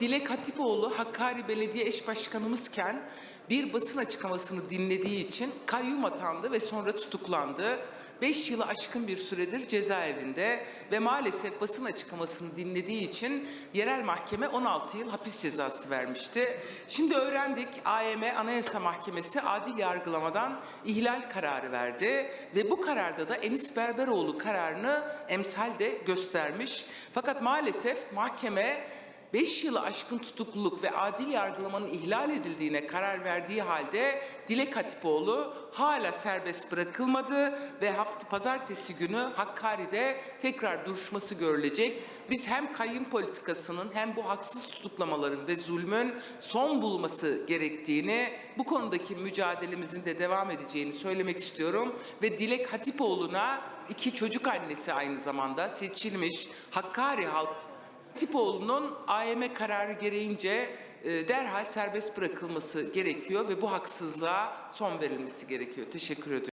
Dilek Hatipoğlu Hakkari Belediye Eş Başkanımızken bir basın açıklamasını dinlediği için kayyum atandı ve sonra tutuklandı. 5 yılı aşkın bir süredir cezaevinde ve maalesef basın açıklamasını dinlediği için yerel mahkeme 16 yıl hapis cezası vermişti. Şimdi öğrendik AYM Anayasa Mahkemesi adil yargılamadan ihlal kararı verdi ve bu kararda da Enis Berberoğlu kararını emsal de göstermiş. Fakat maalesef mahkeme 5 yılı aşkın tutukluluk ve adil yargılamanın ihlal edildiğine karar verdiği halde Dilek Hatipoğlu hala serbest bırakılmadı ve hafta pazartesi günü Hakkari'de tekrar duruşması görülecek. Biz hem kayyum politikasının hem bu haksız tutuklamaların ve zulmün son bulması gerektiğini, bu konudaki mücadelemizin de devam edeceğini söylemek istiyorum ve Dilek Hatipoğlu'na iki çocuk annesi aynı zamanda seçilmiş Hakkari halk Tipoğlu'nun AYM kararı gereğince e, derhal serbest bırakılması gerekiyor ve bu haksızlığa son verilmesi gerekiyor. Teşekkür ediyorum.